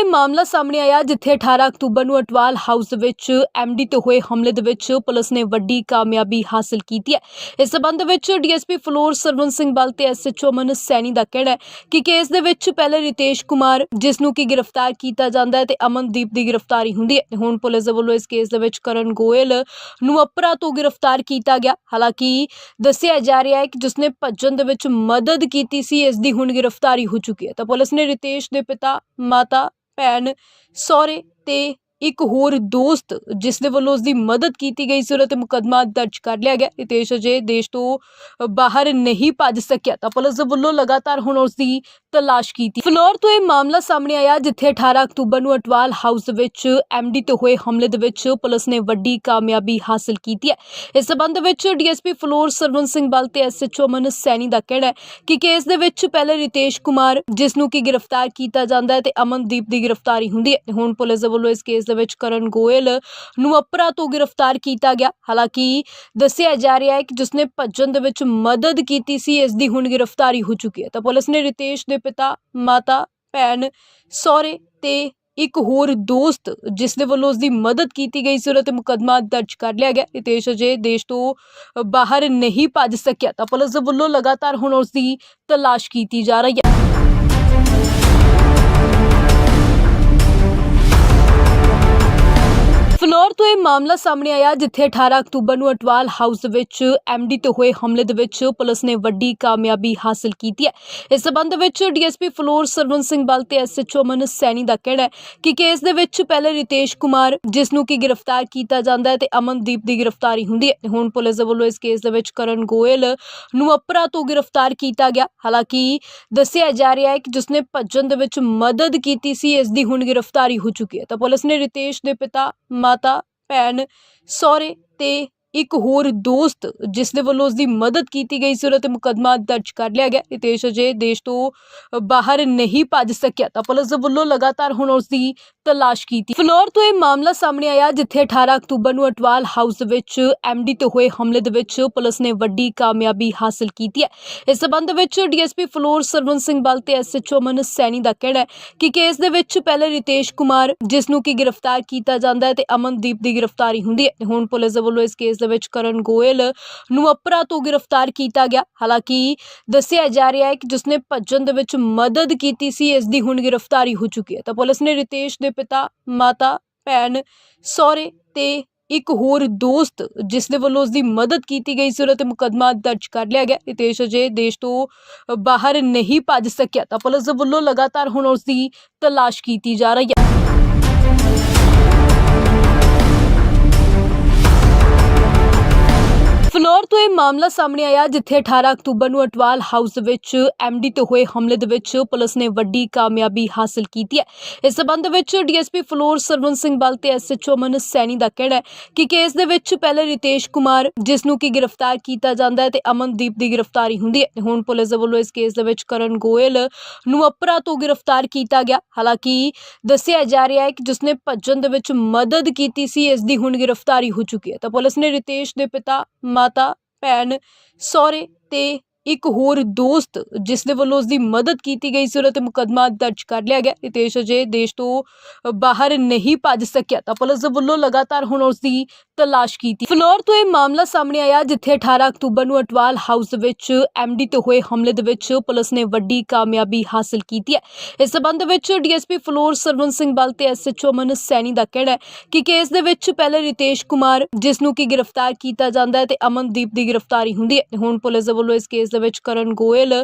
ਇਹ ਮਾਮਲਾ ਸਾਹਮਣੇ ਆਇਆ ਜਿੱਥੇ 18 ਅਕਤੂਬਰ ਨੂੰ ਅਟਵਾਲ ਹਾਊਸ ਵਿੱਚ ਐਮਡੀ ਤੇ ਹੋਏ ਹਮਲੇ ਦੇ ਵਿੱਚ ਪੁਲਿਸ ਨੇ ਵੱਡੀ ਕਾਮਯਾਬੀ ਹਾਸਲ ਕੀਤੀ ਹੈ। ਇਸ ਸਬੰਧ ਵਿੱਚ ਡੀਐਸਪੀ ਫਲੋਰ ਸਰਵਨ ਸਿੰਘ ਬਲ ਤੇ ਐਸਐਚਓ ਮਨ ਸੈਣੀ ਦਾ ਕਹਿਣਾ ਹੈ ਕਿ ਕੇਸ ਦੇ ਵਿੱਚ ਪਹਿਲੇ ਰਿਤੇਸ਼ ਕੁਮਾਰ, ਜਿਸ ਨੂੰ ਕਿ ਗ੍ਰਿਫਤਾਰ ਕੀਤਾ ਜਾਂਦਾ ਹੈ ਤੇ ਅਮਨਦੀਪ ਦੀ ਗ੍ਰਿਫਤਾਰੀ ਹੁੰਦੀ ਹੈ। ਹੁਣ ਪੁਲਿਸ ਦੇ ਵੱਲੋਂ ਇਸ ਕੇਸ ਦੇ ਵਿੱਚ ਕਰਨ ਗੋਇਲ ਨੂੰ ਅਪਰਾ ਤੋਂ ਗ੍ਰਿਫਤਾਰ ਕੀਤਾ ਗਿਆ। ਹਾਲਾਂਕਿ ਦੱਸਿਆ ਜਾ ਰਿਹਾ ਹੈ ਕਿ ਜਿਸਨੇ ਭੱਜਣ ਦੇ ਵਿੱਚ ਮਦਦ ਕੀਤੀ ਸੀ, ਇਸ ਦੀ ਹੁਣ ਗ੍ਰਿਫਤਾਰੀ ਹੋ ਚੁੱਕੀ ਹੈ। ਤਾਂ ਪੁਲਿਸ ਨੇ ਰਿਤੇਸ਼ ਦੇ ਪਿਤਾ ਮਾਤਾ ਭੈਣ ਸਹੁਰੇ ਤੇ ਇੱਕ ਹੋਰ ਦੋਸਤ ਜਿਸ ਦੇ ਵੱਲੋਂ ਉਸ ਦੀ ਮਦਦ ਕੀਤੀ ਗਈ ਸੀ, ਉਹਦੇ ਤੇ ਮੁਕੱਦਮਾ ਦਰਜ ਕਰ ਲਿਆ ਗਿਆ। ਰਿਤੇਸ਼ ਅਜੇ ਦੇਸ਼ ਤੋਂ ਬਾਹਰ ਨਹੀਂ ਭੱਜ ਸਕਿਆ, ਤਾਂ ਪੁਲਿਸ ਦੇ ਵੱਲੋਂ ਲਗਾਤਾਰ ਹੁਣ ਉਸ ਦੀ ਤਲਾਸ਼ ਕੀਤੀ। ਫਲੋਰ ਤੋਂ ਇਹ ਮਾਮਲਾ ਸਾਹਮਣੇ ਆਇਆ, ਜਿੱਥੇ 18 ਅਕਤੂਬਰ ਨੂੰ ਅਟਵਾਲ ਹਾਊਸ ਵਿੱਚ ਐਮਡੀ ਤੇ ਹੋਏ ਹਮਲੇ ਦੇ ਵਿੱਚ ਪੁਲਿਸ ਨੇ ਵੱਡੀ ਕਾਮਯਾਬੀ ਹਾਸਲ ਕੀਤੀ ਹੈ। ਇਸ ਸਬੰਧ ਵਿੱਚ ਡੀਐਸਪੀ ਫਲੋਰ ਸਰਵਨ ਸਿੰਘ ਬਲ ਤੇ ਐਸਐਚਓ ਮਨ ਸੈਣੀ ਦਾ ਕਹਿਣਾ ਹੈ ਕਿ ਕੇਸ ਦੇ ਵਿੱਚ ਪਹਿਲੇ ਰਿਤੇਸ਼ ਕੁਮਾਰ, ਜਿਸ ਨੂੰ ਕਿ ਗ੍ਰਿਫਤਾਰ ਕੀਤਾ ਜਾਂਦਾ ਹੈ, ਤੇ ਅਮਨਦੀਪ ਦੀ ਗ੍ਰਿਫਤਾਰੀ ਹੁੰਦੀ ਹੈ। ਹੁਣ ਪੁਲਿਸ ਦੇ ਵੱਲੋਂ ਇਸ ਕੇਸ ਦੇ ਵਿੱਚ ਕਰਨ ਗੋਇਲ ਨੂੰ ਅਪਰਾ ਤੋਂ ਗ੍ਰਿਫਤਾਰ ਕੀਤਾ ਗਿਆ। ਹਾਲਾਂਕਿ ਦੱਸਿਆ ਜਾ ਰਿਹਾ ਹੈ ਕਿ ਜਿਸਨੇ ਭੱਜਣ ਦੇ ਵਿੱਚ ਮਦਦ ਕੀਤੀ ਸੀ ਇਸ ਦੀ ਹੁਣ ਗ੍ਰਿਫਤਾਰੀ ਹੋ ਚੁੱਕੀ ਹੈ। ਤਾਂ ਪੁਲਿਸ ਨੇ ਰਿਤੇਸ਼ ਦੇ ਪਿਤਾ, ਮਾਤਾ, ਭੈਣ, ਸਹੁਰੇ ਤੇ ਇੱਕ ਹੋਰ ਦੋਸਤ, ਜਿਸ ਦੇ ਵੱਲੋਂ ਉਸ ਦੀ ਮਦਦ ਕੀਤੀ ਗਈ ਸੀ, ਉਹਦੇ ਤੇ ਮੁਕੱਦਮਾ ਦਰਜ ਕਰ ਲਿਆ ਗਿਆ। ਰਿਤੇਸ਼ ਅਜੇ ਦੇਸ਼ ਤੋਂ ਬਾਹਰ ਨਹੀਂ ਭੱਜ ਸਕਿਆ। ਤਾਂ ਪੁਲਿਸ ਦੇ ਵੱਲੋਂ ਲਗਾਤਾਰ ਹੁਣ ਉਸ ਦੀ ਤਲਾਸ਼ ਕੀਤੀ ਜਾ ਰਹੀ ਹੈ। ਇਹ ਮਾਮਲਾ ਸਾਹਮਣੇ ਆਇਆ ਜਿੱਥੇ 18 ਅਕਤੂਬਰ ਨੂੰ ਅਟਵਾਲ ਹਾਊਸ ਵਿੱਚ ਐਮਡੀ ਤੇ ਹੋਏ ਹਮਲੇ ਦੇ ਵਿੱਚ ਪੁਲਿਸ ਨੇ ਵੱਡੀ ਕਾਮਯਾਬੀ ਹਾਸਲ ਕੀਤੀ ਹੈ। ਇਸ ਸਬੰਧ ਵਿੱਚ ਡੀਐਸਪੀ ਫਲੋਰ ਸਰਵਨ ਸਿੰਘ ਬਲ ਤੇ ਐਸਐਚਓ ਮਨ ਸੈਣੀ ਦਾ ਕਹਿਣਾ ਹੈ ਕਿ ਕੇਸ ਦੇ ਵਿੱਚ ਪਹਿਲੇ ਰਿਤੇਸ਼ ਕੁਮਾਰ, ਜਿਸ ਨੂੰ ਕਿ ਗ੍ਰਿਫਤਾਰ ਕੀਤਾ ਜਾਂਦਾ ਹੈ ਤੇ ਅਮਨਦੀਪ ਦੀ ਗ੍ਰਿਫਤਾਰੀ ਹੁੰਦੀ ਹੈ। ਹੁਣ ਪੁਲਿਸ ਦੇ ਵੱਲੋਂ ਇਸ ਕੇਸ ਦੇ ਵਿੱਚ ਕਰਨ ਗੋਇਲ ਨੂੰ ਅਪਰਾ ਤੋਂ ਗ੍ਰਿਫਤਾਰ ਕੀਤਾ ਗਿਆ। ਹਾਲਾਂਕਿ ਦੱਸਿਆ ਜਾ ਰਿਹਾ ਹੈ ਕਿ ਜਿਸਨੇ ਭੱਜਣ ਦੇ ਵਿੱਚ ਮਦਦ ਕੀਤੀ ਸੀ, ਇਸ ਦੀ ਹੁਣ ਗ੍ਰਿਫਤਾਰੀ ਹੋ ਚੁੱਕੀ ਹੈ। ਤਾਂ ਪੁਲਿਸ ਨੇ ਰਿਤੇਸ਼ ਦੇ ਪਿਤਾ, ਮਾਤਾ ਭੈਣ ਸਹੁਰੇ ਅਤੇ ਇੱਕ ਹੋਰ ਦੋਸਤ, ਜਿਸ ਦੇ ਵੱਲੋਂ ਉਸ ਦੀ ਮਦਦ ਕੀਤੀ ਗਈ ਸੀ, ਉਹਦੇ ਤੇ ਮੁਕੱਦਮਾ ਦਰਜ ਕਰ ਲਿਆ ਗਿਆ। ਰਿਤੇਸ਼ ਅਜੇ ਦੇਸ਼ ਤੋਂ ਬਾਹਰ ਨਹੀਂ ਭੱਜ ਸਕਿਆ, ਤਾਂ ਪੁਲਿਸ ਦੇ ਵੱਲੋਂ ਲਗਾਤਾਰ ਹੁਣ ਉਸ ਦੀ ਤਲਾਸ਼ ਕੀਤੀ। ਫਲੋਰ ਤੋਂ ਇਹ ਮਾਮਲਾ ਸਾਹਮਣੇ ਆਇਆ, ਜਿੱਥੇ 18 ਅਕਤੂਬਰ ਨੂੰ ਅਟਵਾਲ ਹਾਊਸ ਵਿੱਚ ਐਮਡੀ ਤੇ ਹੋਏ ਹਮਲੇ ਦੇ ਵਿੱਚ ਪੁਲਿਸ ਨੇ ਵੱਡੀ ਕਾਮਯਾਬੀ ਹਾਸਲ ਕੀਤੀ ਹੈ। ਇਸ ਸਬੰਧ ਵਿੱਚ ਡੀਐਸਪੀ ਫਲੋਰ ਸਰਵਨ ਸਿੰਘ ਬਲ ਤੇ ਐਸਐਚਓ ਅਮਨ ਸੈਣੀ ਦਾ ਕਹਿਣਾ ਹੈ ਕਿ ਕੇਸ ਦੇ ਵਿੱਚ ਪਹਿਲੇ ਰਿਤੇਸ਼ ਕੁਮਾਰ, ਜਿਸ ਨੂੰ ਕਿ ਗ੍ਰਿਫਤਾਰ ਕੀਤਾ ਜਾਂਦਾ ਹੈ, ਤੇ ਅਮਨਦੀਪ ਦੀ ਗ੍ਰਿਫਤਾਰੀ ਹੁੰਦੀ ਹੈ। ਹੁਣ ਪੁਲਿਸ ਦੇ ਵੱਲੋਂ ਇਸ ਕੇਸ ਦੇ ਵਿੱਚ ਕਰਨ ਗੋਇਲ ਨੂੰ ਅਪਰਾ ਤੋਂ ਗ੍ਰਿਫਤਾਰ ਕੀਤਾ ਗਿਆ। ਹਾਲਾਂਕਿ ਦੱਸਿਆ ਜਾ ਰਿਹਾ ਹੈ ਕਿ ਜਿਸਨੇ ਭੱਜਣ ਦੇ ਵਿੱਚ ਮਦਦ ਕੀਤੀ ਸੀ ਇਸ ਦੀ ਹੁਣ ਗ੍ਰਿਫਤਾਰੀ ਹੋ ਚੁੱਕੀ ਹੈ। ਤਾਂ ਪੁਲਿਸ ਨੇ ਰਿਤੇਸ਼ ਦੇ ਪਿਤਾ, ਮਾਤਾ, ਭੈਣ, ਸਹੁਰੇ ਤੇ ਇੱਕ ਹੋਰ ਦੋਸਤ ਜਿਸ ਦੇ ਵੱਲੋਂ ਉਸ ਦੀ ਮਦਦ ਕੀਤੀ ਗਈ ਸੀ, ਉਹਦੇ ਤੇ ਮੁਕੱਦਮਾ ਦਰਜ ਕਰ ਲਿਆ ਗਿਆ। ਰਿਤੇਸ਼ ਅਜੇ ਦੇਸ਼ ਤੋਂ ਬਾਹਰ ਨਹੀਂ ਭੱਜ ਸਕਿਆ। ਤਾਂ ਪੁਲਿਸ ਦੇ ਵੱਲੋਂ ਲਗਾਤਾਰ ਹੁਣ ਉਸ ਦੀ ਤਲਾਸ਼ ਕੀਤੀ ਜਾ ਰਹੀ ਹੈ। ਤੋਂ ਇਹ ਮਾਮਲਾ ਸਾਹਮਣੇ ਆਇਆ ਜਿੱਥੇ 18 ਅਕਤੂਬਰ ਨੂੰ ਅਟਵਾਲ ਹਾਊਸ ਦੇ ਵਿੱਚ ਐਮਡੀ ਤੇ ਹੋਏ ਹਮਲੇ ਦੇ ਵਿੱਚ ਪੁਲਿਸ ਨੇ ਵੱਡੀ ਕਾਮਯਾਬੀ ਹਾਸਲ ਕੀਤੀ ਹੈ। ਇਸ ਸਬੰਧ ਵਿੱਚ ਡੀਐਸਪੀ ਫਲੋਰ ਸਰਵਨ ਸਿੰਘ ਬਲ ਤੇ ਐਸਐਚਓ ਮਨ ਸੈਣੀ ਦਾ ਕਹਿਣਾ ਹੈ ਕਿ ਕੇਸ ਦੇ ਵਿੱਚ ਪਹਿਲੇ ਰਿਤੇਸ਼ ਕੁਮਾਰ, ਜਿਸ ਨੂੰ ਕਿ ਗ੍ਰਿਫਤਾਰ ਕੀਤਾ ਜਾਂਦਾ ਹੈ ਤੇ ਅਮਨਦੀਪ ਦੀ ਗ੍ਰਿਫਤਾਰੀ ਹੁੰਦੀ ਹੈ। ਤੇ ਹੁਣ ਪੁਲਿਸ ਦੇ ਵੱਲੋਂ ਇਸ ਕੇਸ ਦੇ ਵਿੱਚ ਕਰਨ ਗੋਇਲ ਨੂੰ ਅਪਰਾ ਤੋਂ ਗ੍ਰਿਫਤਾਰ ਕੀਤਾ ਗਿਆ। ਹਾਲਾਂਕਿ ਦੱਸਿਆ ਜਾ ਰਿਹਾ ਹੈ ਕਿ ਜਿਸ ਨੇ ਭੱਜਣ ਦੇ ਵਿੱਚ ਮਦਦ ਕੀਤੀ ਸੀ, ਇਸ ਦੀ ਹੁਣ ਗ੍ਰਿਫਤਾਰੀ ਹੋ ਚੁੱਕੀ ਹੈ। ਤਾਂ ਪੁਲਿਸ ਨੇ ਰਿਤੇਸ਼ ਦੇ ਪਿਤਾ, ਮਾਤਾ ਭੈਣ ਸਹੁਰੇ ਅਤੇ ਇੱਕ ਹੋਰ ਦੋਸਤ, ਜਿਸ ਦੇ ਵੱਲੋਂ ਉਸ ਦੀ ਮਦਦ ਕੀਤੀ ਗਈ ਸੀ ਉਹਨਾਂ ਤੇ ਮੁਕੱਦਮਾ ਦਰਜ ਕਰ ਲਿਆ ਗਿਆ। ਰਿਤੇਸ਼ ਅਜੇ ਦੇਸ਼ ਤੋਂ ਬਾਹਰ ਨਹੀਂ ਭੱਜ ਸਕਿਆ, ਤਾਂ ਪੁਲਿਸ ਦੇ ਵੱਲੋਂ ਲਗਾਤਾਰ ਹੁਣ ਉਸ ਦੀ ਤਲਾਸ਼ ਕੀਤੀ। ਫਲੋਰ ਤੋਂ ਇਹ ਮਾਮਲਾ ਸਾਹਮਣੇ ਆਇਆ, ਜਿੱਥੇ 18 ਅਕਤੂਬਰ ਨੂੰ ਅਟਵਾਲ ਹਾਊਸ ਵਿੱਚ ਐਮਡੀ ਤੇ ਹੋਏ ਹਮਲੇ ਦੇ ਵਿੱਚ ਪੁਲਿਸ ਨੇ ਵੱਡੀ ਕਾਮਯਾਬੀ ਹਾਸਲ ਕੀਤੀ ਹੈ। ਇਸ ਸਬੰਧ ਵਿੱਚ ਡੀਐਸਪੀ ਫਲੋਰ ਸਰਵਨ ਸਿੰਘ ਬਲ ਤੇ ਐਸਐਚਓ ਮਨ ਸੈਣੀ ਦਾ ਕਹਿਣਾ ਹੈ ਕਿ ਕੇਸ ਦੇ ਵਿੱਚ ਪਹਿਲੇ ਰਿਤੇਸ਼ ਕੁਮਾਰ, ਜਿਸ ਨੂੰ ਕਿ ਗ੍ਰਿਫਤਾਰ ਕੀਤਾ ਜਾਂਦਾ ਹੈ ਤੇ ਅਮਨਦੀਪ ਦੀ ਗ੍ਰਿਫਤਾਰੀ ਹੁੰਦੀ ਹੈ। ਹੁਣ ਪੁਲਿਸ ਦੇ ਵੱਲੋਂ ਇਸ ਕੇਸ ਦੇ ਵਿੱਚ ਕਰਨ ਗੋਇਲ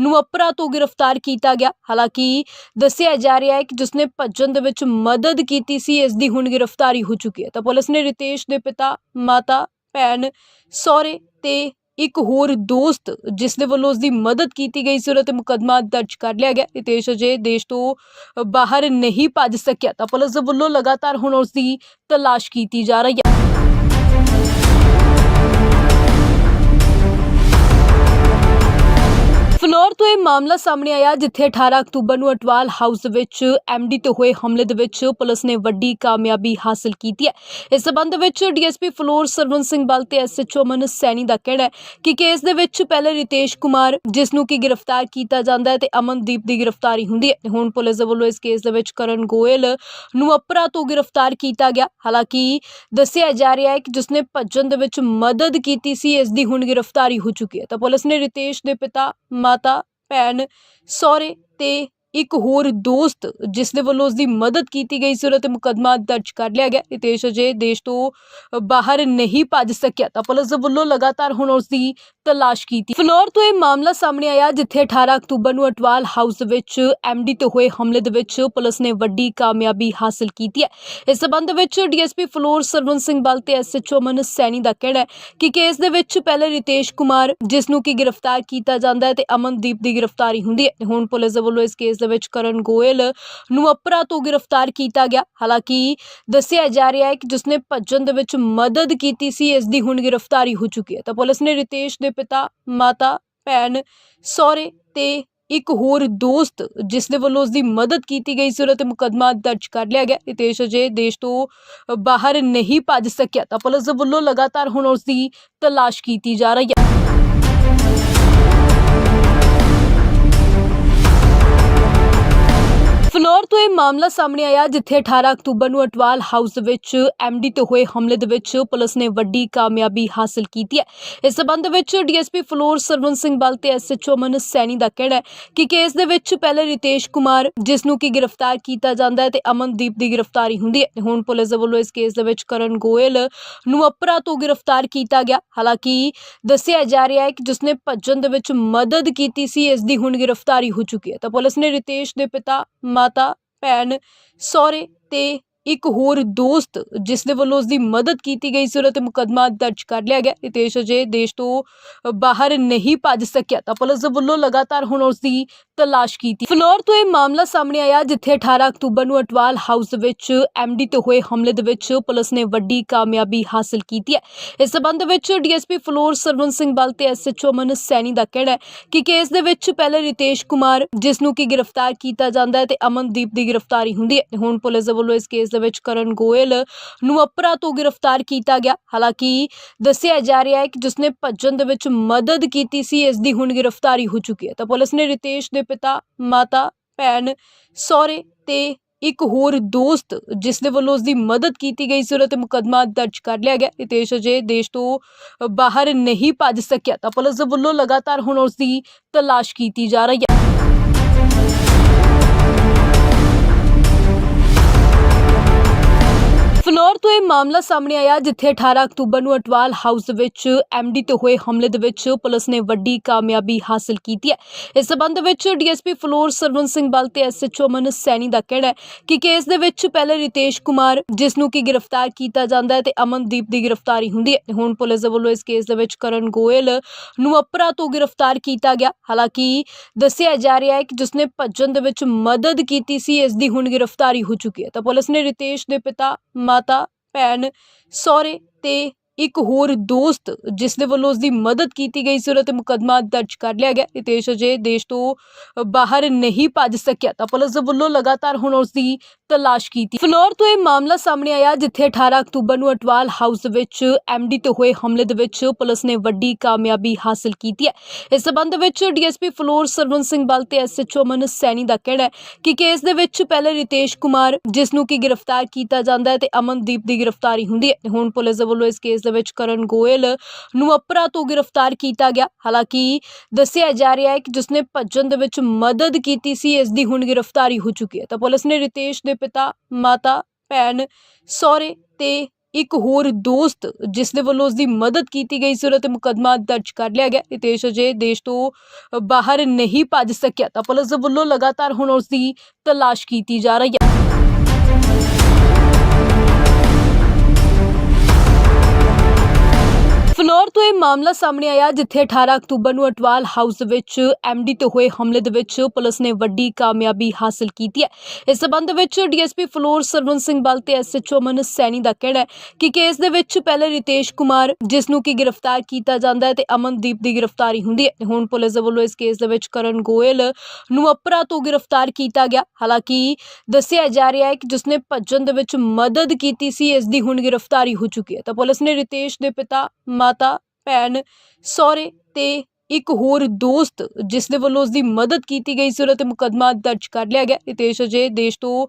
ਨੂੰ ਅਪਰਾ ਤੋਂ ਗ੍ਰਿਫਤਾਰ ਕੀਤਾ ਗਿਆ। ਹਾਲਾਂਕਿ ਦੱਸਿਆ ਜਾ ਰਿਹਾ ਹੈ ਕਿ ਜਿਸਨੇ ਭੱਜਣ ਦੇ ਵਿੱਚ ਮਦਦ ਕੀਤੀ ਸੀ ਇਸ ਦੀ ਹੁਣ ਗ੍ਰਿਫਤਾਰੀ ਹੋ ਚੁੱਕੀ ਹੈ। ਤਾਂ ਪੁਲਿਸ ਨੇ ਰਿਤੇਸ਼ ਦੇ ਪਿਤਾ, ਮਾਤਾ, ਭੈਣ, ਸਹੁਰੇ ਤੇ ਇੱਕ ਹੋਰ ਦੋਸਤ, ਜਿਸ ਦੇ ਵੱਲੋਂ ਉਸ ਦੀ ਮਦਦ ਕੀਤੀ ਗਈ ਸੀ, ਉਹਦੇ ਤੇ ਮੁਕੱਦਮਾ ਦਰਜ ਕਰ ਲਿਆ ਗਿਆ। ਰਿਤੇਸ਼ ਅਜੇ ਦੇਸ਼ ਤੋਂ ਬਾਹਰ ਨਹੀਂ ਭੱਜ ਸਕਿਆ। ਤਾਂ ਪੁਲਿਸ ਦੇ ਵੱਲੋਂ ਲਗਾਤਾਰ ਹੁਣ ਉਸ ਦੀ ਤਲਾਸ਼ ਕੀਤੀ ਜਾ ਰਹੀ ਹੈ। ਤੋਂ ਇਹ ਮਾਮਲਾ ਸਾਹਮਣੇ ਆਇਆ ਜਿੱਥੇ 18 ਅਕਤੂਬਰ ਨੂੰ ਅਟਵਾਲ ਹਾਊਸ ਵਿੱਚ ਐਮਡੀ ਤੇ ਹੋਏ ਹਮਲੇ ਦੇ ਵਿੱਚ ਪੁਲਿਸ ਨੇ ਵੱਡੀ ਕਾਮਯਾਬੀ ਹਾਸਲ ਕੀਤੀ ਹੈ। ਇਸ ਸਬੰਧ ਵਿੱਚ ਡੀਐਸਪੀ ਫਲੋਰ ਸਰਵਨ ਸਿੰਘ ਬਲ ਤੇ ਐਸਐਚਓ ਮਨ ਸੈਣੀ ਦਾ ਕਹਿਣਾ ਹੈ ਕਿ ਕੇਸ ਦੇ ਵਿੱਚ ਪਹਿਲੇ ਰਿਤੇਸ਼ ਕੁਮਾਰ, ਜਿਸ ਨੂੰ ਕਿ ਗ੍ਰਿਫਤਾਰ ਕੀਤਾ ਜਾਂਦਾ ਹੈ ਤੇ ਅਮਨਦੀਪ ਦੀ ਗ੍ਰਿਫਤਾਰੀ ਹੁੰਦੀ ਹੈ। ਹੁਣ ਪੁਲਿਸ ਦੇ ਵੱਲੋਂ ਇਸ ਕੇਸ ਦੇ ਵਿੱਚ ਕਰਨ ਗੋਇਲ ਨੂੰ ਅਪਰਾ ਤੋਂ ਗ੍ਰਿਫਤਾਰ ਕੀਤਾ ਗਿਆ। ਹਾਲਾਂਕਿ ਦੱਸਿਆ ਜਾ ਰਿਹਾ ਹੈ ਕਿ ਜਿਸਨੇ ਭੱਜਣ ਦੇ ਵਿੱਚ ਮਦਦ ਕੀਤੀ ਸੀ, ਇਸ ਦੀ ਹੁਣ ਗ੍ਰਿਫਤਾਰੀ ਹੋ ਚੁੱਕੀ ਹੈ। ਤਾਂ ਪੁਲਿਸ ਨੇ ਰਿਤੇਸ਼ ਦੇ ਪਿਤਾ ਮਾਤਾ ਭੈਣ ਸਹੁਰੇ ਅਤੇ ਇੱਕ ਹੋਰ ਦੋਸਤ ਜਿਸ ਦੇ ਵੱਲੋਂ ਉਸ ਦੀ ਮਦਦ ਕੀਤੀ ਗਈ ਸੀ ਉਹਦੇ ਤੇ ਮੁਕੱਦਮਾ ਦਰਜ ਕਰ ਲਿਆ ਗਿਆ ਰਿਤੇਸ਼ ਅਜੇ ਦੇਸ਼ ਤੋਂ ਬਾਹਰ ਨਹੀਂ ਭੱਜ ਸਕਿਆ। ਤਾਂ ਪੁਲਿਸ ਦੇ ਵੱਲੋਂ ਲਗਾਤਾਰ ਹੁਣ ਉਸ ਦੀ ਤਲਾਸ਼ ਕੀਤੀ। ਫਲੋਰ ਤੋਂ ਇਹ ਮਾਮਲਾ ਸਾਹਮਣੇ ਆਇਆ ਜਿੱਥੇ 18 ਅਕਤੂਬਰ ਨੂੰ ਅਟਵਾਲ ਹਾਊਸ ਵਿੱਚ ਐਮਡੀ ਤੇ ਹੋਏ ਹਮਲੇ ਦੇ ਵਿੱਚ ਪੁਲਿਸ ਨੇ ਵੱਡੀ ਕਾਮਯਾਬੀ ਹਾਸਲ ਕੀਤੀ ਹੈ। ਇਸ ਸਬੰਧ ਵਿੱਚ ਡੀਐਸਪੀ ਫਲੋਰ ਸਰਵਨ ਸਿੰਘ ਬਲ ਤੇ ਐਸਐਚਓ ਮਨ ਸੈਣੀ ਦਾ ਕਹਿਣਾ ਹੈ ਕਿ ਕੇਸ ਦੇ ਵਿੱਚ ਪਹਿਲੇ ਰਿਤੇਸ਼ ਕੁਮਾਰ, ਜਿਸ ਨੂੰ ਕਿ ਗ੍ਰਿਫਤਾਰ ਕੀਤਾ ਜਾਂਦਾ ਹੈ ਤੇ ਅਮਨਦੀਪ ਦੀ ਗ੍ਰਿਫਤਾਰੀ ਹੁੰਦੀ ਹੈ। ਤੇ ਹੁਣ ਪੁਲਿਸ ਦੇ ਵੱਲੋਂ ਇਸ ਕੇਸ ਦੇ ਵਿੱਚ ਕਰਨ ਗੋਇਲ ਨੂੰ ਅਪਰਾ ਤੋਂ ਗ੍ਰਿਫਤਾਰ ਕੀਤਾ ਗਿਆ। ਹਾਲਾਂਕਿ ਦੱਸਿਆ ਜਾ ਰਿਹਾ ਹੈ ਕਿ ਜਿਸਨੇ ਭੱਜਣ ਦੇ ਵਿੱਚ ਮਦਦ ਕੀਤੀ ਸੀ, ਇਸ ਦੀ ਹੁਣ ਗ੍ਰਿਫਤਾਰੀ ਹੋ ਚੁੱਕੀ ਹੈ। ਤਾਂ ਪੁਲਿਸ ਨੇ ਰਿਤੇਸ਼ ਦੇ ਪਿਤਾ, ਮਾਤਾ, ਭੈਣ, ਸਹੁਰੇ ਤੇ ਇੱਕ ਹੋਰ ਦੋਸਤ, ਜਿਸ ਦੇ ਵੱਲੋਂ ਉਸ ਦੀ ਮਦਦ ਕੀਤੀ ਗਈ ਸੀ, ਉਹਦੇ ਤੇ ਮੁਕੱਦਮਾ ਦਰਜ ਕਰ ਲਿਆ ਗਿਆ। ਰਿਤੇਸ਼ ਅਜੇ ਦੇਸ਼ ਤੋਂ ਬਾਹਰ ਨਹੀਂ ਭੱਜ ਸਕਿਆ। ਤਾਂ ਪੁਲਿਸ ਦੇ ਵੱਲੋਂ ਲਗਾਤਾਰ ਹੁਣ ਉਸ ਦੀ ਤਲਾਸ਼ ਕੀਤੀ ਜਾ ਰਹੀ ਹੈ। ਤੋਂ ਇਹ ਮਾਮਲਾ ਸਾਹਮਣੇ ਆਇਆ ਜਿੱਥੇ 18 ਅਕਤੂਬਰ ਨੂੰ ਅਟਵਾਲ ਹਾਊਸ ਵਿੱਚ ਐਮਡੀ ਤੇ ਹੋਏ ਹਮਲੇ ਦੇ ਵਿੱਚ ਪੁਲਿਸ ਨੇ ਵੱਡੀ ਕਾਮਯਾਬੀ ਹਾਸਲ ਕੀਤੀ ਹੈ। ਇਸ ਸਬੰਧ ਵਿੱਚ ਡੀਐਸਪੀ ਫਲੋਰ ਸਰਵਨ ਸਿੰਘ ਬਲ ਤੇ ਐਸਐਚਓ ਮਨ ਸੈਣੀ ਦਾ ਕਹਿਣਾ ਹੈ ਕਿ ਕੇਸ ਦੇ ਵਿੱਚ ਪਹਿਲੇ ਰਿਤੇਸ਼ ਕੁਮਾਰ, ਜਿਸ ਨੂੰ ਕਿ ਗ੍ਰਿਫਤਾਰ ਕੀਤਾ ਜਾਂਦਾ ਹੈ ਤੇ ਅਮਨਦੀਪ ਦੀ ਗ੍ਰਿਫਤਾਰੀ ਹੁੰਦੀ ਹੈ। ਹੁਣ ਪੁਲਿਸ ਦੇ ਵੱਲੋਂ ਇਸ ਕੇਸ ਦੇ ਵਿੱਚ ਕਰਨ ਗੋਇਲ ਨੂੰ ਅਪਰਾ ਤੋਂ ਗ੍ਰਿਫਤਾਰ ਕੀਤਾ ਗਿਆ। ਹਾਲਾਂਕਿ ਦੱਸਿਆ ਜਾ ਰਿਹਾ ਹੈ ਕਿ ਜਿਸਨੇ ਭੱਜਣ ਦੇ ਵਿੱਚ ਮਦਦ ਕੀਤੀ ਸੀ, ਇਸ ਦੀ ਹੁਣ ਗ੍ਰਿਫਤਾਰੀ ਹੋ ਚੁੱਕੀ ਹੈ। ਤਾਂ ਪੁਲਿਸ ਨੇ ਰਿਤੇਸ਼ ਦੇ ਪਿਤਾ ਮਾਤਾ ਭੈਣ ਸਹੁਰੇ ਅਤੇ ਇੱਕ ਹੋਰ ਦੋਸਤ ਜਿਸ ਦੇ ਵੱਲੋਂ ਉਸ ਦੀ ਮਦਦ ਕੀਤੀ ਗਈ ਸੀ ਉਹਦੇ ਤੇ ਮੁਕੱਦਮਾ ਦਰਜ ਕਰ ਲਿਆ ਗਿਆ। ਰਿਤੇਸ਼ ਅਜੇ ਦੇਸ਼ ਤੋਂ ਬਾਹਰ ਨਹੀਂ ਭੱਜ ਸਕਿਆ ਤਾਂ ਪੁਲਿਸ ਦੇ ਵੱਲੋਂ ਲਗਾਤਾਰ ਹੁਣ ਉਸ ਦੀ ਤਲਾਸ਼ ਕੀਤੀ। ਫਲੋਰ ਤੋਂ ਇਹ ਮਾਮਲਾ ਸਾਹਮਣੇ ਆਇਆ ਜਿੱਥੇ 18 ਅਕਤੂਬਰ ਨੂੰ ਅਟਵਾਲ ਹਾਊਸ ਵਿੱਚ ਐਮਡੀ ਤੇ ਹੋਏ ਹਮਲੇ ਦੇ ਵਿੱਚ ਪੁਲਿਸ ਨੇ ਵੱਡੀ ਕਾਮਯਾਬੀ ਹਾਸਲ ਕੀਤੀ ਹੈ। ਇਸ ਸਬੰਧ ਵਿੱਚ ਡੀਐਸਪੀ ਫਲੋਰ ਸਰਵਨ ਸਿੰਘ ਬਲ ਤੇ ਐਸਐਚਓ ਮਨ ਸੈਣੀ ਦਾ ਕਹਿਣਾ ਹੈ ਕਿ ਕੇਸ ਦੇ ਵਿੱਚ ਪਹਿਲੇ ਰਿਤੇਸ਼ ਕੁਮਾਰ ਜਿਸ ਨੂੰ ਕਿ ਗ੍ਰਿਫਤਾਰ ਕੀਤਾ ਜਾਂਦਾ ਹੈ ਤੇ ਅਮਨਦੀਪ ਦੀ ਗ੍ਰਿਫਤਾਰੀ ਹੁੰਦੀ ਹੈ। ਹੁਣ ਪੁਲਿਸ ਦੇ ਵੱਲੋਂ ਇਸ ਕੇਸ ਦੇ ਵਿੱਚ ਕਰਨ ਗੋਇਲ ਨੂੰ ਅਪਰਾ ਤੋਂ ਗ੍ਰਿਫਤਾਰ ਕੀਤਾ ਗਿਆ। ਹਾਲਾਂਕਿ ਦੱਸਿਆ ਜਾ ਰਿਹਾ ਹੈ ਕਿ ਜਿਸਨੇ ਭੱਜਣ ਦੇ ਵਿੱਚ ਮਦਦ ਕੀਤੀ ਸੀ ਇਸ ਦੀ ਹੁਣ ਗ੍ਰਿਫਤਾਰੀ ਹੋ ਚੁੱਕੀ ਹੈ। ਤਾਂ ਪੁਲਿਸ ਨੇ ਰਿਤੇਸ਼ ਦੇ ਪਿਤਾ, ਮਾਤਾ, ਭੈਣ, ਸਹੁਰੇ ਤੇ ਇੱਕ ਹੋਰ ਦੋਸਤ, ਜਿਸ ਦੇ ਵੱਲੋਂ ਉਸ ਦੀ ਮਦਦ ਕੀਤੀ ਗਈ ਸੀ, ਉਹਦੇ ਤੇ ਮੁਕੱਦਮਾ ਦਰਜ ਕਰ ਲਿਆ ਗਿਆ। ਰਿਤੇਸ਼ ਅਜੇ ਦੇਸ਼ ਤੋਂ ਬਾਹਰ ਨਹੀਂ ਭੱਜ ਸਕਿਆ। ਤਾਂ ਪੁਲਿਸ ਦੇ ਵੱਲੋਂ ਲਗਾਤਾਰ ਹੁਣ ਉਸ ਦੀ ਤਲਾਸ਼ ਕੀਤੀ ਜਾ ਰਹੀ ਹੈ। ਫਲੋਰ ਤੋਂ ਇਹ ਮਾਮਲਾ ਸਾਹਮਣੇ ਆਇਆ ਜਿੱਥੇ 18 ਅਕਤੂਬਰ ਨੂੰ ਅਟਵਾਲ ਹਾਊਸ ਵਿੱਚ ਐਮਡੀ ਤੇ ਹੋਏ ਹਮਲੇ ਦੇ ਵਿੱਚ ਪੁਲਿਸ ਨੇ ਵੱਡੀ ਕਾਮਯਾਬੀ ਹਾਸਲ ਕੀਤੀ ਹੈ। ਇਸ ਸਬੰਧ ਵਿੱਚ ਡੀਐਸਪੀ ਫਲੋਰ ਸਰਵਨ ਸਿੰਘ ਬਲ ਤੇ ਐਸਐਚਓ ਮਨ ਸੈਣੀ ਦਾ ਕਹਿਣਾ ਹੈ ਕਿ ਕੇਸ ਦੇ ਵਿੱਚ ਪਹਿਲੇ ਰਿਤੇਸ਼ ਕੁਮਾਰ, ਜਿਸ ਨੂੰ ਕਿ ਗ੍ਰਿਫਤਾਰ ਕੀਤਾ ਜਾਂਦਾ ਹੈ ਤੇ ਅਮਨਦੀਪ ਦੀ ਗ੍ਰਿਫਤਾਰੀ ਹੁੰਦੀ ਹੈ। ਹੁਣ ਪੁਲਿਸ ਦੇ ਵੱਲੋਂ ਇਸ ਕੇਸ ਦੇ ਵਿੱਚ ਕਰਨ ਗੋਇਲ ਨੂੰ ਅਪਰਾ ਤੋਂ ਗ੍ਰਿਫਤਾਰ ਕੀਤਾ ਗਿਆ। ਹਾਲਾਂਕਿ ਦੱਸਿਆ ਜਾ ਰਿਹਾ ਹੈ ਕਿ ਜਿਸਨੇ ਭੱਜਣ ਦੇ ਵਿੱਚ ਮਦਦ ਕੀਤੀ ਸੀ, ਇਸ ਦੀ ਹੁਣ ਗ੍ਰਿਫਤਾਰੀ ਹੋ ਚੁੱਕੀ ਹੈ। ਤਾਂ ਪੁਲਿਸ ਨੇ ਰਿਤੇਸ਼ ਦੇ ਪਿਤਾ ਮਾਤਾ ਭੈਣ ਸਹੁਰੇ ਅਤੇ ਇੱਕ ਹੋਰ ਦੋਸਤ ਜਿਸ ਦੇ ਵੱਲੋਂ ਉਸ ਦੀ ਮਦਦ ਕੀਤੀ ਗਈ ਸੀ, ਉਹਦੇ ਤੇ ਮੁਕੱਦਮਾ ਦਰਜ ਕਰ ਲਿਆ ਗਿਆ। ਰਿਤੇਸ਼ ਅਜੇ ਦੇਸ਼ ਤੋਂ ਬਾਹਰ ਨਹੀਂ ਭੱਜ ਸਕਿਆ, ਤਾਂ ਪੁਲਿਸ ਦੇ ਵੱਲੋਂ ਲਗਾਤਾਰ ਹੁਣ ਉਸ ਦੀ ਤਲਾਸ਼ ਕੀਤੀ। ਫਲੋਰ ਤੋਂ ਇਹ ਮਾਮਲਾ ਸਾਹਮਣੇ ਆਇਆ, ਜਿੱਥੇ 18 ਅਕਤੂਬਰ ਨੂੰ ਅਟਵਾਲ ਹਾਊਸ ਵਿੱਚ ਐਮਡੀ ਤੇ ਹੋਏ ਹਮਲੇ ਦੇ ਵਿੱਚ ਪੁਲਿਸ ਨੇ ਵੱਡੀ ਕਾਮਯਾਬੀ ਹਾਸਲ ਕੀਤੀ ਹੈ। ਇਸ ਸਬੰਧ ਵਿੱਚ ਡੀਐਸਪੀ ਫਲੋਰ ਸਰਵਨ ਸਿੰਘ ਬਲ ਤੇ ਐਸਐਚਓ ਮਨ ਸੈਣੀ ਦਾ ਕਹਿਣਾ ਹੈ ਕਿ ਕੇਸ ਦੇ ਵਿੱਚ ਪਹਿਲੇ ਰਿਤੇਸ਼ ਕੁਮਾਰ, ਜਿਸ ਨੂੰ ਕਿ ਗ੍ਰਿਫਤਾਰ ਕੀਤਾ ਜਾਂਦਾ ਹੈ, ਤੇ ਅਮਨਦੀਪ ਦੀ ਗ੍ਰਿਫਤਾਰੀ ਹੁੰਦੀ ਹੈ। ਹੁਣ ਪੁਲਿਸ ਦੇ ਵੱਲੋਂ ਇਸ ਕੇਸ ਦੇ ਵਿੱਚ ਕਰਨ ਗੋਇਲ ਨੂੰ ਅਪਰਾ ਤੋਂ ਗ੍ਰਿਫਤਾਰ ਕੀਤਾ ਗਿਆ। ਹਾਲਾਂਕਿ ਦੱਸਿਆ ਜਾ ਰਿਹਾ ਹੈ ਕਿ ਜਿਸਨੇ ਭੱਜਣ ਦੇ ਵਿੱਚ ਮਦਦ ਕੀਤੀ ਸੀ ਇਸ ਦੀ ਹੁਣ ਗ੍ਰਿਫਤਾਰੀ ਹੋ ਚੁੱਕੀ ਹੈ। ਤਾਂ ਪੁਲਿਸ ਨੇ ਰਿਤੇਸ਼ ਦੇ ਪਿਤਾ, ਮਾਤਾ, ਭੈਣ, ਸਹੁਰੇ ਤੇ ਇੱਕ ਹੋਰ ਦੋਸਤ, ਜਿਸ ਦੇ ਵੱਲੋਂ ਉਸ ਦੀ ਮਦਦ ਕੀਤੀ ਗਈ ਸੀ, ਉਹਦੇ ਤੇ ਮੁਕੱਦਮਾ ਦਰਜ ਕਰ ਲਿਆ ਗਿਆ। ਰਿਤੇਸ਼ ਅਜੇ ਦੇਸ਼ ਤੋਂ ਬਾਹਰ ਨਹੀਂ ਭੱਜ ਸਕਿਆ। ਤਾਂ ਪੁਲਿਸ ਦੇ ਵੱਲੋਂ ਲਗਾਤਾਰ ਹੁਣ ਉਸ ਦੀ ਤਲਾਸ਼ ਕੀਤੀ ਜਾ ਰਹੀ ਹੈ। ਤੋਂ ਇਹ ਮਾਮਲਾ ਸਾਹਮਣੇ ਆਇਆ ਜਿੱਥੇ 18 ਅਕਤੂਬਰ ਨੂੰ ਅਟਵਾਲ ਹਾਊਸ ਵਿੱਚ ਐਮਡੀ ਤੇ ਹੋਏ ਹਮਲੇ ਦੇ ਵਿੱਚ ਪੁਲਿਸ ਨੇ ਵੱਡੀ ਕਾਮਯਾਬੀ ਹਾਸਲ ਕੀਤੀ ਹੈ। ਇਸ ਸਬੰਧ ਵਿੱਚ ਡੀਐਸਪੀ ਫਲੋਰ ਸਰਵਨ ਸਿੰਘ ਬਲ ਤੇ ਐਸਐਚਓ ਮਨ ਸੈਣੀ ਦਾ ਕਹਿਣਾ ਹੈ ਕਿ ਕੇਸ ਦੇ ਵਿੱਚ ਪਹਿਲੇ ਰਿਤੇਸ਼ ਕੁਮਾਰ, ਜਿਸ ਨੂੰ ਕਿ ਗ੍ਰਿਫਤਾਰ ਕੀਤਾ ਜਾਂਦਾ ਹੈ ਤੇ ਅਮਨਦੀਪ ਦੀ ਗ੍ਰਿਫਤਾਰੀ ਹੁੰਦੀ ਹੈ। ਤੇ ਹੁਣ ਪੁਲਿਸ ਦੇ ਵੱਲੋਂ ਇਸ ਕੇਸ ਦੇ ਵਿੱਚ ਕਰਨ ਗੋਇਲ ਨੂੰ ਅਪਰਾ ਤੋਂ ਗ੍ਰਿਫਤਾਰ ਕੀਤਾ ਗਿਆ। ਹਾਲਾਂਕਿ ਦੱਸਿਆ ਜਾ ਰਿਹਾ ਹੈ ਕਿ ਜਿਸਨੇ ਭੱਜਣ ਦੇ ਵਿੱਚ ਮਦਦ ਕੀਤੀ ਸੀ, ਇਸ ਦੀ ਹੁਣ ਗ੍ਰਿਫਤਾਰੀ ਹੋ ਚੁੱਕੀ ਹੈ। ਤਾਂ ਪੁਲਿਸ ਨੇ ਰਿਤੇਸ਼ ਦੇ ਪਿਤਾ, ਮਾਤਾ ਭੈਣ ਸਹੁਰੇ ਅਤੇ ਇੱਕ ਹੋਰ ਦੋਸਤ, ਜਿਸ ਦੇ ਵੱਲੋਂ ਉਸ ਦੀ ਮਦਦ ਕੀਤੀ ਗਈ ਸੀ ਉਹਨਾਂ ਤੇ ਮੁਕਦਮਾ ਦਰਜ ਕਰ ਲਿਆ ਗਿਆ। ਰਿਤੇਸ਼ ਅਜੇ ਦੇਸ਼ ਤੋਂ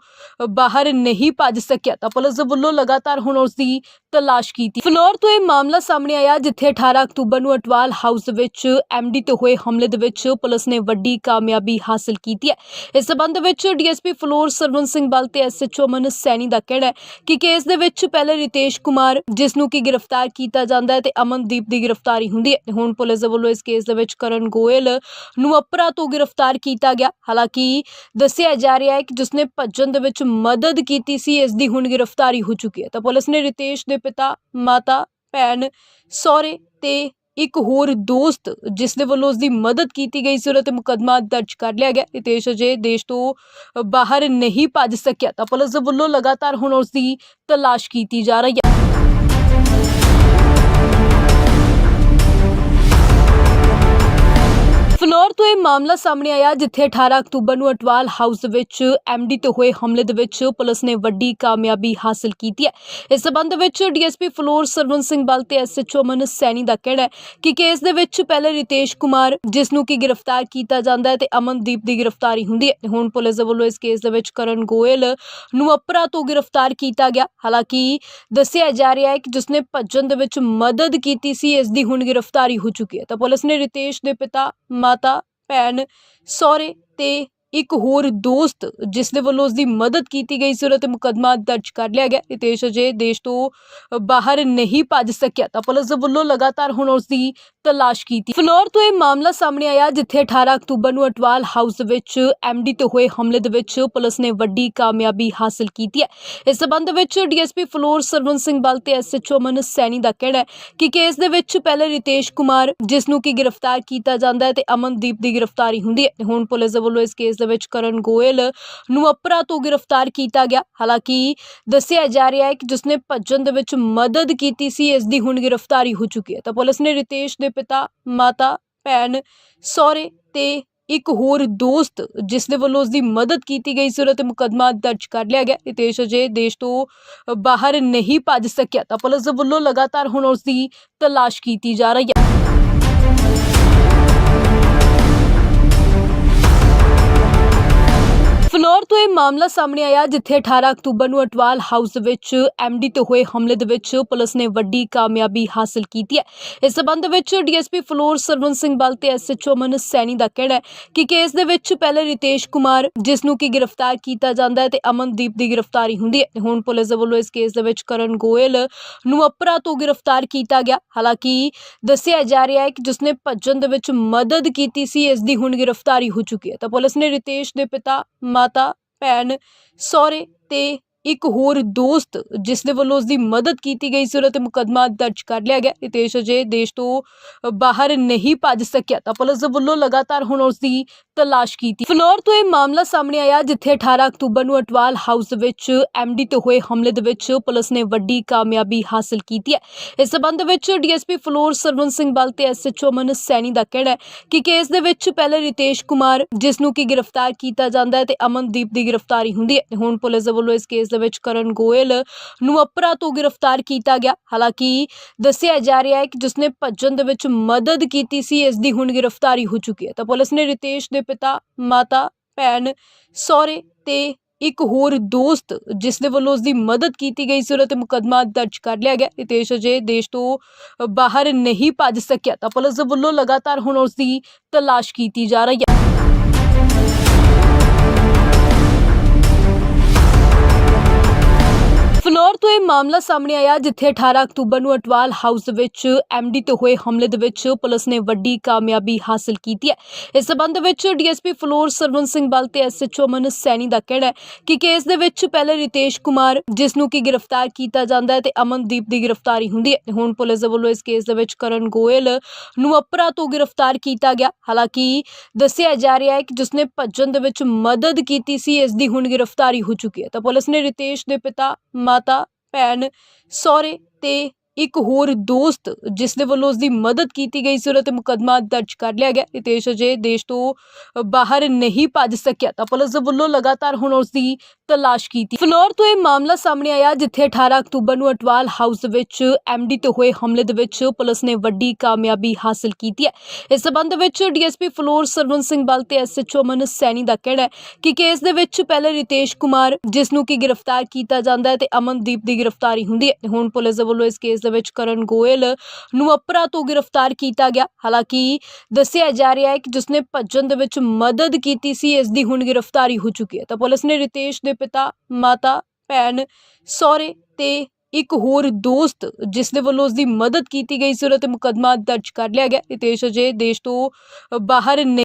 ਬਾਹਰ ਨਹੀਂ ਭੱਜ ਸਕਿਆ, ਤਾਂ ਪੁਲਿਸ ਦੇ ਵੱਲੋਂ ਲਗਾਤਾਰ ਹੁਣ ਉਸ ਦੀ ਤਲਾਸ਼ ਕੀਤੀ। ਫਲੋਰ ਤੋਂ ਇਹ ਮਾਮਲਾ ਸਾਹਮਣੇ ਆਇਆ, ਜਿੱਥੇ 18 ਅਕਤੂਬਰ ਨੂੰ ਅਟਵਾਲ ਹਾਊਸ ਦੇ ਵਿੱਚ ਐਮਡੀ ਤੇ ਹੋਏ ਹਮਲੇ ਦੇ ਵਿੱਚ ਪੁਲਿਸ ਨੇ ਵੱਡੀ ਕਾਮਯਾਬੀ ਹਾਸਲ ਕੀਤੀ ਹੈ। ਇਸ ਸਬੰਧ ਵਿੱਚ ਡੀਐਸਪੀ ਫਲੋਰ ਸਰਵਨ ਸਿੰਘ ਬਲ ਤੇ ਐਸਐਚਓ ਅਮਨ ਸੈਣੀ ਦਾ ਕਹਿਣਾ ਹੈ ਕਿ ਕੇਸ ਦੇ ਵਿੱਚ ਪਹਿਲੇ ਰਿਤੇਸ਼ ਕੁਮਾਰ, ਜਿਸ ਨੂੰ ਕਿ ਗ੍ਰਿਫਤਾਰ ਕੀਤਾ ਜਾਂਦਾ ਹੈ, ਤੇ ਅਮਨਦੀਪ ਦੀ ਗ੍ਰਿਫਤਾਰੀ ਹੁੰਦੀ ਹੈ। ਹੁਣ ਪੁਲਿਸ ਦੇ ਵੱਲੋਂ ਇਸ ਕੇਸ ਦੇ ਵਿੱਚ ਕਰਨ ਗੋਇਲ ਨੂੰ ਅਪਰਾ ਤੋਂ ਗ੍ਰਿਫਤਾਰ ਕੀਤਾ ਗਿਆ। ਹਾਲਾਂਕਿ ਦੱਸਿਆ ਜਾ ਰਿਹਾ ਹੈ ਕਿ ਜਿਸਨੇ ਭੱਜਣ ਦੇ ਵਿੱਚ ਮਦਦ ਕੀਤੀ ਸੀ ਇਸ ਦੀ ਹੁਣ ਗ੍ਰਿਫਤਾਰੀ ਹੋ ਚੁੱਕੀ ਹੈ। ਤਾਂ ਪੁਲਿਸ ਨੇ ਰਿਤੇਸ਼ ਦੇ ਪਿਤਾ, ਮਾਤਾ, ਭੈਣ, ਸਹੁਰੇ ਤੇ ਇੱਕ ਹੋਰ ਦੋਸਤ ਜਿਸ ਦੇ ਵੱਲੋਂ ਉਸ ਦੀ ਮਦਦ ਕੀਤੀ ਗਈ ਸੀ ਸੂਰਤ ਮੁਕਦਮਾ ਦਰਜ ਕਰ ਲਿਆ ਗਿਆ। ਰਿਤੇਸ਼ ਅਜੇ ਦੇਸ਼ ਤੋਂ ਬਾਹਰ ਨਹੀਂ ਭੱਜ ਸਕਿਆ। ਤਾਂ ਪੁਲਿਸ ਦੇ ਵੱਲੋਂ ਲਗਾਤਾਰ ਹੁਣ ਉਸ ਦੀ ਤਲਾਸ਼ ਕੀਤੀ ਜਾ ਰਹੀ ਹੈ। ਤੋਂ ਇਹ ਮਾਮਲਾ ਸਾਹਮਣੇ ਆਇਆ ਜਿੱਥੇ 18 ਅਕਤੂਬਰ ਨੂੰ ਅਟਵਾਲ ਹਾਊਸ ਦੇ ਵਿੱਚ ਐਮਡੀ ਤੇ ਹੋਏ ਹਮਲੇ ਦੇ ਵਿੱਚ ਪੁਲਿਸ ਨੇ ਵੱਡੀ ਕਾਮਯਾਬੀ ਹਾਸਲ ਕੀਤੀ ਹੈ। ਇਸ ਸਬੰਧ ਵਿੱਚ ਡੀਐਸਪੀ ਫਲੋਰ ਸਰਵਨ ਸਿੰਘ ਬਲ ਤੇ ਐਸਐਚਓ ਮਨ ਸੈਣੀ ਦਾ ਕਹਿਣਾ ਹੈ ਕਿ ਕੇਸ ਦੇ ਵਿੱਚ ਪਹਿਲੇ ਰਿਤੇਸ਼ ਕੁਮਾਰ, ਜਿਸ ਨੂੰ ਕਿ ਗ੍ਰਿਫਤਾਰ ਕੀਤਾ ਜਾਂਦਾ ਹੈ ਤੇ ਅਮਨਦੀਪ ਦੀ ਗ੍ਰਿਫਤਾਰੀ ਹੁੰਦੀ ਹੈ। ਤੇ ਹੁਣ ਪੁਲਿਸ ਦੇ ਵੱਲੋਂ ਇਸ ਕੇਸ ਦੇ ਵਿੱਚ ਕਰਨ ਗੋਇਲ ਨੂੰ ਅਪਰਾ ਤੋਂ ਗ੍ਰਿਫਤਾਰ ਕੀਤਾ ਗਿਆ। ਹਾਲਾਂਕਿ ਦੱਸਿਆ ਜਾ ਰਿਹਾ ਹੈ ਕਿ ਜਿਸ ਨੇ ਭੱਜਣ ਦੇ ਵਿੱਚ ਮਦਦ ਕੀਤੀ ਸੀ, ਇਸ ਦੀ ਹੁਣ ਗ੍ਰਿਫਤਾਰੀ ਹੋ ਚੁੱਕੀ ਹੈ। ਤਾਂ ਪੁਲਿਸ ਨੇ ਰਿਤੇਸ਼ ਦੇ ਪਿਤਾ, ਮਾਤਾ ਭੈਣ ਸਹੁਰੇ ਅਤੇ ਇੱਕ ਹੋਰ ਦੋਸਤ, ਜਿਸ ਦੇ ਵੱਲੋਂ ਉਸ ਦੀ ਮਦਦ ਕੀਤੀ ਗਈ ਸੀ ਉਹਨਾਂ ਤੇ ਮੁਕੱਦਮਾ ਦਰਜ ਕਰ ਲਿਆ ਗਿਆ ਰਿਤੇਸ਼ ਅਜੇ ਦੇਸ਼ ਤੋਂ ਬਾਹਰ ਨਹੀਂ ਭੱਜ ਸਕਿਆ, ਤਾਂ ਪੁਲਿਸ ਦੇ ਵੱਲੋਂ ਲਗਾਤਾਰ ਹੁਣ ਉਸ ਦੀ ਤਲਾਸ਼ ਕੀਤੀ। ਫਲੋਰ ਤੋਂ ਇਹ ਮਾਮਲਾ ਸਾਹਮਣੇ ਆਇਆ, ਜਿੱਥੇ 18 ਅਕਤੂਬਰ ਨੂੰ ਅਟਵਾਲ ਹਾਊਸ ਵਿੱਚ ਐਮਡੀ ਤੇ ਹੋਏ ਹਮਲੇ ਦੇ ਵਿੱਚ ਪੁਲਿਸ ਨੇ ਵੱਡੀ ਕਾਮਯਾਬੀ ਹਾਸਲ ਕੀਤੀ ਹੈ। ਇਸ ਸਬੰਧ ਵਿੱਚ ਡੀਐਸਪੀ ਫਲੋਰ ਸਰਵਨ ਸਿੰਘ ਬਲ ਤੇ ਐਸਐਚਓ ਮਨ ਸੈਣੀ ਦਾ ਕਹਿਣਾ ਹੈ ਕਿ ਕੇਸ ਦੇ ਵਿੱਚ ਪਹਿਲੇ ਰਿਤੇਸ਼ ਕੁਮਾਰ, ਜਿਸ ਨੂੰ ਕਿ ਗ੍ਰਿਫਤਾਰ ਕੀਤਾ ਜਾਂਦਾ ਹੈ ਤੇ ਅਮਨਦੀਪ ਦੀ ਗ੍ਰਿਫਤਾਰੀ ਹੁੰਦੀ ਹੈ। ਹੁਣ ਪੁਲਿਸ ਦੇ ਵੱਲੋਂ ਇਸ ਕੇਸ ਦੇ ਵਿੱਚ ਕਰਨ ਗੋਇਲ ਨੂੰ ਅਪਰਾ ਤੋਂ ਗ੍ਰਿਫਤਾਰ ਕੀਤਾ ਗਿਆ। ਹਾਲਾਂਕਿ ਦੱਸਿਆ ਜਾ ਰਿਹਾ ਹੈ ਕਿ ਜਿਸਨੇ ਭੱਜਣ ਦੇ ਵਿੱਚ ਮਦਦ ਕੀਤੀ ਸੀ ਇਸ ਦੀ ਹੁਣ ਗ੍ਰਿਫਤਾਰੀ ਹੋ ਚੁੱਕੀ ਹੈ। ਤਾਂ ਪੁਲਿਸ ਨੇ ਰਿਤੇਸ਼ ਦੇ ਪਿਤਾ, ਮਾਤਾ, ਭੈਣ, ਸਹੁਰੇ ਤੇ ਇੱਕ ਹੋਰ ਦੋਸਤ, ਜਿਸ ਦੇ ਵੱਲੋਂ ਉਸ ਦੀ ਮਦਦ ਕੀਤੀ ਗਈ ਸੀ ਸੂਰਤ ਮੁਕਦਮਾ ਦਰਜ ਕਰ ਲਿਆ ਗਿਆ। ਰਿਤੇਸ਼ ਅਜੇ ਦੇਸ਼ ਤੋਂ ਬਾਹਰ ਨਹੀਂ ਭੱਜ ਸਕਿਆ। ਤਾਂ ਪੁਲਿਸ ਦੇ ਵੱਲੋਂ ਲਗਾਤਾਰ ਹੁਣ ਉਸ ਦੀ ਤਲਾਸ਼ ਕੀਤੀ ਜਾ ਰਹੀ ਹੈ। ਤੋਂ ਇਹ ਮਾਮਲਾ ਸਾਹਮਣੇ ਆਇਆ ਜਿੱਥੇ 18 ਅਕਤੂਬਰ ਨੂੰ ਅਟਵਾਲ ਹਾਊਸ ਵਿੱਚ ਐਮਡੀ ਤੇ ਹੋਏ ਹਮਲੇ ਦੇ ਵਿੱਚ ਪੁਲਿਸ ਨੇ ਵੱਡੀ ਕਾਮਯਾਬੀ ਹਾਸਲ ਕੀਤੀ ਹੈ। ਇਸ ਸਬੰਧ ਵਿੱਚ ਡੀਐਸਪੀ ਫਲੋਰ ਸਰਵਨ ਸਿੰਘ ਬਲ ਤੇ ਐਸਐਚਓ ਮਨ ਸੈਣੀ ਦਾ ਕਹਿਣਾ ਹੈ ਕਿ ਕੇਸ ਦੇ ਵਿੱਚ ਪਹਿਲੇ ਰਿਤੇਸ਼ ਕੁਮਾਰ, ਜਿਸ ਨੂੰ ਕਿ ਗ੍ਰਿਫਤਾਰ ਕੀਤਾ ਜਾਂਦਾ ਹੈ ਤੇ ਅਮਨਦੀਪ ਦੀ ਗ੍ਰਿਫਤਾਰੀ ਹੁੰਦੀ ਹੈ। ਹੁਣ ਪੁਲਿਸ ਦੇ ਵੱਲੋਂ ਇਸ ਕੇਸ ਦੇ ਵਿੱਚ ਕਰਨ ਗੋਇਲ ਨੂੰ ਅਪਰਾ ਤੋਂ ਗ੍ਰਿਫਤਾਰ ਕੀਤਾ ਗਿਆ। ਹਾਲਾਂਕਿ ਦੱਸਿਆ ਜਾ ਰਿਹਾ ਹੈ ਕਿ ਜਿਸਨੇ ਭੱਜਣ ਦੇ ਵਿੱਚ ਮਦਦ ਕੀਤੀ ਸੀ, ਇਸ ਦੀ ਹੁਣ ਗ੍ਰਿਫਤਾਰੀ ਹੋ ਚੁੱਕੀ ਹੈ। ਤਾਂ ਪੁਲਿਸ ਨੇ ਰਿਤੇਸ਼ ਦੇ ਪਿਤਾ ਮਾਤਾ ਭੈਣ ਸਹੁਰੇ ਅਤੇ ਇੱਕ ਹੋਰ ਦੋਸਤ ਜਿਸ ਦੇ ਵੱਲੋਂ ਉਸ ਦੀ ਮਦਦ ਕੀਤੀ ਗਈ ਸੀ ਸੂਰਤ ਮੁਕਦਮਾ ਦਰਜ ਕਰ ਲਿਆ ਗਿਆ। ਰਿਤੇਸ਼ ਅਜੇ ਦੇਸ਼ ਤੋਂ ਬਾਹਰ ਨਹੀਂ ਭੱਜ ਸਕਿਆ, ਤਾਂ ਪੁਲਿਸ ਦੇ ਵੱਲੋਂ ਲਗਾਤਾਰ ਹੁਣ ਉਸ ਦੀ ਤਲਾਸ਼ ਕੀਤੀ। ਫਲੋਰ ਤੋਂ ਇਹ ਮਾਮਲਾ ਸਾਹਮਣੇ ਆਇਆ, ਜਿੱਥੇ 18 ਅਕਤੂਬਰ ਨੂੰ ਅਟਵਾਲ ਹਾਊਸ ਵਿੱਚ ਐਮਡੀ ਤੇ ਹੋਏ ਹਮਲੇ ਦੇ ਵਿੱਚ ਪੁਲਿਸ ਨੇ ਵੱਡੀ ਕਾਮਯਾਬੀ ਹਾਸਲ ਕੀਤੀ ਹੈ। ਇਸ ਸਬੰਧ ਵਿੱਚ ਡੀਐਸਪੀ ਫਲੋਰ ਸਰਵਨ ਸਿੰਘ ਬਲ ਤੇ ਐਸਐਚਓ ਮਨ ਸੈਣੀ ਦਾ ਕਹਿਣਾ ਹੈ ਕਿ ਕੇਸ ਦੇ ਵਿੱਚ ਪਹਿਲੇ ਰਿਤੇਸ਼ ਕੁਮਾਰ, ਜਿਸ ਨੂੰ ਕਿ ਗ੍ਰਿਫਤਾਰ ਕੀਤਾ ਜਾਂਦਾ ਹੈ ਤੇ ਅਮਨਦੀਪ ਦੀ ਗ੍ਰਿਫਤਾਰੀ ਹੁੰਦੀ ਹੈ। ਤੇ ਹੁਣ ਪੁਲਿਸ ਦੇ ਵੱਲੋਂ ਇਸ ਕੇਸ ਦੇ ਵਿੱਚ ਕਰਨ ਗੋਇਲ ਨੂੰ ਅਪਰਾ ਤੋਂ ਗ੍ਰਿਫਤਾਰ ਕੀਤਾ ਗਿਆ। ਹਾਲਾਂਕਿ ਦੱਸਿਆ ਜਾ ਰਿਹਾ ਹੈ ਕਿ ਜਿਸਨੇ ਭੱਜਣ ਦੇ ਵਿੱਚ ਮਦਦ ਕੀਤੀ ਸੀ, ਇਸ ਦੀ ਹੁਣ ਗ੍ਰਿਫਤਾਰੀ ਹੋ ਚੁੱਕੀ ਹੈ। ਤਾਂ ਪੁਲਿਸ ਨੇ ਰਿਤੇਸ਼ ਦੇ ਪਿਤਾ, ਮਾਤਾ, ਭੈਣ, ਸਹੁਰੇ ਤੇ ਇੱਕ ਹੋਰ ਦੋਸਤ, ਜਿਸ ਦੇ ਵੱਲੋਂ ਉਸ ਦੀ ਮਦਦ ਕੀਤੀ ਗਈ ਸੀ ਉਹਨਾਂ ਤੇ ਮੁਕਦਮਾ ਦਰਜ ਕਰ ਲਿਆ ਗਿਆ। ਰਿਤੇਸ਼ ਅਜੇ ਦੇਸ਼ ਤੋਂ ਬਾਹਰ ਨਹੀਂ ਭੱਜ ਸਕਿਆ। ਤਾਂ ਪੁਲਿਸ ਦੇ ਵੱਲੋਂ ਲਗਾਤਾਰ ਹੁਣ ਉਸ ਦੀ ਤਲਾਸ਼ ਕੀਤੀ ਜਾ ਰਹੀ ਹੈ। ਮਾਮਲਾ ਸਾਹਮਣੇ ਆਇਆ ਜਿੱਥੇ 18 ਅਕਤੂਬਰ ਨੂੰ ਅਟਵਾਲ ਹਾਊਸ ਵਿੱਚ ਐਮਡੀ ਤੇ ਹੋਏ ਹਮਲੇ ਦੇ ਵਿੱਚ ਪੁਲਿਸ ਨੇ ਵੱਡੀ ਕਾਮਯਾਬੀ ਹਾਸਲ ਕੀਤੀ ਹੈ। ਇਸ ਸਬੰਧ ਵਿੱਚ ਡੀਐਸਪੀ ਫਲੋਰ ਸਰਵਨ ਸਿੰਘ ਬਲ ਤੇ ਐਸਐਚਓ ਅਮਨ ਸੈਣੀ ਦਾ ਕਹਿਣਾ ਹੈ ਕਿ ਕੇਸ ਦੇ ਵਿੱਚ ਪਹਿਲੇ ਰਿਤੇਸ਼ ਕੁਮਾਰ, ਜਿਸ ਨੂੰ ਕਿ ਗ੍ਰਿਫਤਾਰ ਕੀਤਾ ਜਾਂਦਾ ਹੈ ਤੇ ਅਮਨਦੀਪ ਦੀ ਗ੍ਰਿਫਤਾਰੀ ਹੁੰਦੀ ਹੈ। ਹੁਣ ਪੁਲਿਸ ਦੇ ਵੱਲੋਂ ਇਸ ਕੇਸ ਦੇ ਵਿੱਚ ਕਰਨ ਗੋਇਲ ਨੂੰ ਅਪਰਾ ਤੋਂ ਗ੍ਰਿਫਤਾਰ ਕੀਤਾ ਗਿਆ। ਹਾਲਾਂਕਿ ਦੱਸਿਆ ਜਾ ਰਿਹਾ ਹੈ ਕਿ ਜਿਸਨੇ ਭੱਜਣ ਦੇ ਵਿੱਚ ਮਦਦ ਕੀਤੀ ਸੀ, ਇਸ ਦੀ ਹੁਣ ਗ੍ਰਿਫਤਾਰੀ ਹੋ ਚੁੱਕੀ ਹੈ। ਤਾਂ ਪੁਲਿਸ ਨੇ ਰਿਤੇਸ਼ ਦੇ ਪਿਤਾ ਮਾਤਾ ਭੈਣ ਸਹੁਰੇ ਅਤੇ ਇੱਕ ਹੋਰ ਦੋਸਤ ਜਿਸ ਦੇ ਵੱਲੋਂ ਉਸ ਦੀ ਮਦਦ ਕੀਤੀ ਗਈ ਸੀ ਉਹਦੇ ਤੇ ਮੁਕੱਦਮਾ ਦਰਜ ਕਰ ਲਿਆ ਗਿਆ। ਰਿਤੇਸ਼ ਅਜੇ ਦੇਸ਼ ਤੋਂ ਬਾਹਰ ਨਹੀਂ ਭੱਜ ਸਕਿਆ ਤਾਂ ਪੁਲਿਸ ਦੇ ਵੱਲੋਂ ਲਗਾਤਾਰ ਹੁਣ ਉਸ ਦੀ ਤਲਾਸ਼ ਕੀਤੀ। ਫਲੋਰ ਤੋਂ ਇਹ ਮਾਮਲਾ ਸਾਹਮਣੇ ਆਇਆ ਜਿੱਥੇ 18 ਅਕਤੂਬਰ ਨੂੰ ਅਟਵਾਲ ਹਾਊਸ ਵਿੱਚ ਐਮਡੀ ਤੇ ਹੋਏ ਹਮਲੇ ਦੇ ਵਿੱਚ ਪੁਲਿਸ ਨੇ ਵੱਡੀ ਕਾਮਯਾਬੀ ਹਾਸਲ ਕੀਤੀ ਹੈ। ਇਸ ਸਬੰਧ ਵਿੱਚ ਡੀਐਸਪੀ ਫਲੋਰ ਸਰਵਨ ਸਿੰਘ ਬਲ ਤੇ ਐਸਐਚਓ ਅਮਨ ਸੈਣੀ ਦਾ ਕਹਿਣਾ ਹੈ ਕਿ ਕੇਸ ਦੇ ਵਿੱਚ ਪਹਿਲੇ ਰਿਤੇਸ਼ ਕੁਮਾਰ, ਜਿਸ ਨੂੰ ਕਿ ਗ੍ਰਿਫਤਾਰ ਕੀਤਾ ਜਾਂਦਾ ਹੈ ਤੇ ਅਮਨਦੀਪ ਦੀ ਗ੍ਰਿਫਤਾਰੀ ਹੁੰਦੀ ਹੈ। ਹੁਣ ਪੁਲਿਸ ਦੇ ਵੱਲੋਂ ਇਸ ਕੇਸ ਦੇ ਵਿੱਚ ਕਰਨ ਗੋਇਲ ਨੂੰ ਅਪਰਾ ਤੋਂ ਗ੍ਰਿਫਤਾਰ ਕੀਤਾ ਗਿਆ। ਹਾਲਾਂਕਿ ਦੱਸਿਆ ਜਾ ਰਿਹਾ ਹੈ ਕਿ ਜਿਸਨੇ ਭੱਜਣ ਦੇ ਵਿੱਚ ਮਦਦ ਕੀਤੀ ਸੀ ਇਸ ਦੀ ਹੁਣ ਗ੍ਰਿਫਤਾਰੀ ਹੋ ਚੁੱਕੀ ਹੈ। ਤਾਂ ਪੁਲਿਸ ਨੇ ਰਿਤੇਸ਼ ਦੇ ਪਿਤਾ, ਮਾਤਾ, ਭੈਣ, ਸਹੁਰੇ ਤੇ ਇੱਕ ਹੋਰ ਦੋਸਤ, ਜਿਸ ਦੇ ਵੱਲੋਂ ਉਸ ਦੀ ਮਦਦ ਕੀਤੀ ਗਈ ਸੀ, ਉਹਦੇ ਤੇ ਮੁਕੱਦਮਾ ਦਰਜ ਕਰ ਲਿਆ ਗਿਆ। ਰਿਤੇਸ਼ ਅਜੇ ਦੇਸ਼ ਤੋਂ ਬਾਹਰ ਨਹੀਂ